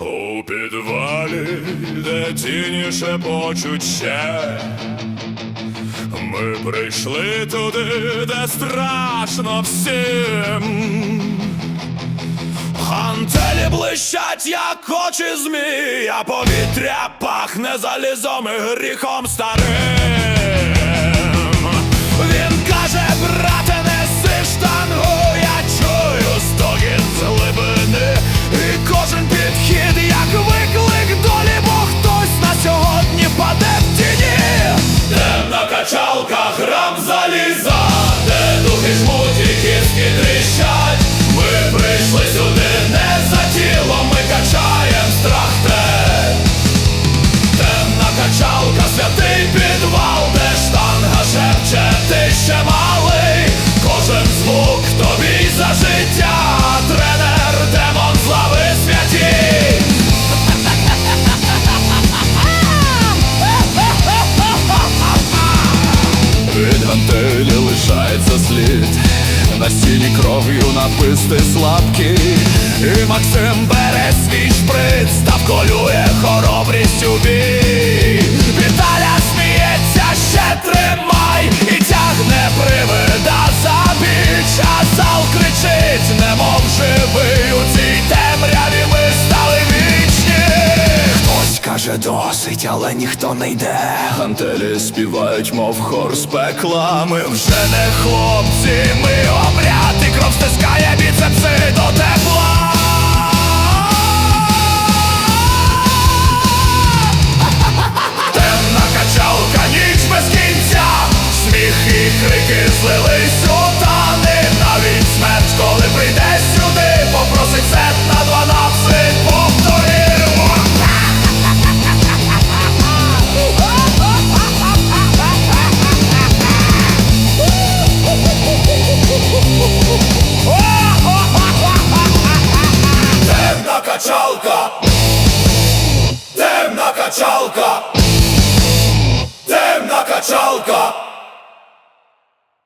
У підвалі, де тіні шепочуть ще Ми прийшли туди, де страшно всім Гантелі блищать, як очі змій, а повітря пахне залізом і гріхом старим. Гантелі лишається слід. На стіні кров'ю написти слабкі І Максим бере свій шприц Та вколює хоробрість у бій Каже досить, але ніхто не йде. Гантелі співають, мов хор з пекла. Ми вже не хлопці, ми обряд І кров стискає біцепси до тепла. Темна качалка, ніч без кінця. Сміх і крики злились качалка. Темна качалка